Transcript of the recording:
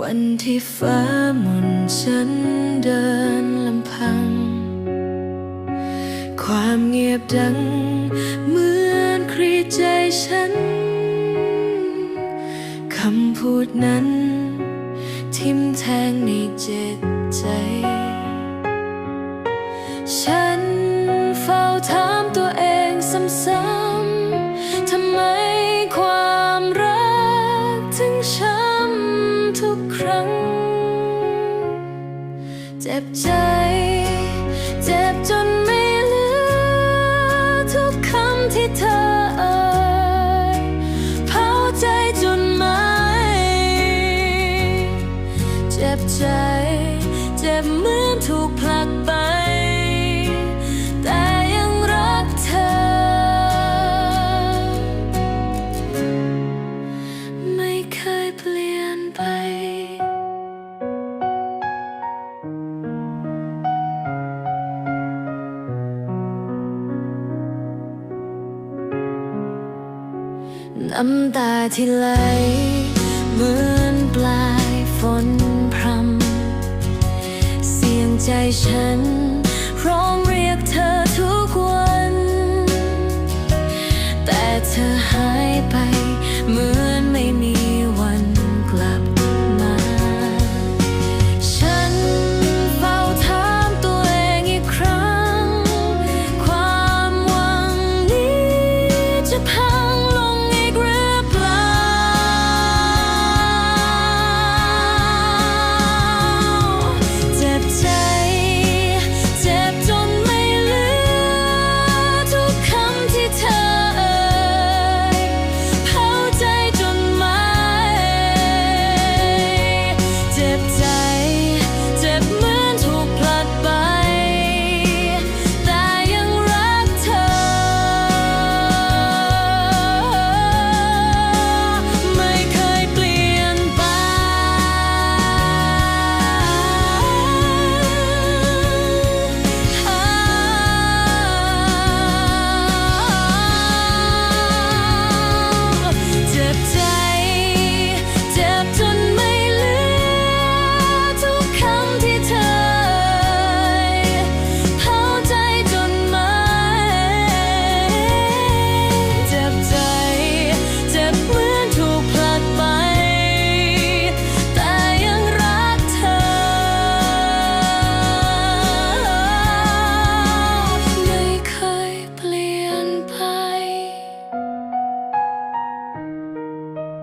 วันที่ฟ้ามนฉันเดินลำพัง ความเงียบดัง เหมือนครีใจฉัน คำพูดนั้น ทิมแทงในเจ็ด ทุกครั้ง เจ็บใจ เจ็บจนไม่เหลือ ทุกคำที่เธอเอ่ยเผาใจจนไหม เจ็บใจ เจ็บเหมือนถูกผลักไป น้ำตาที่ไหลเหมือนปลายฝนพรำเสียงใจฉันร้อง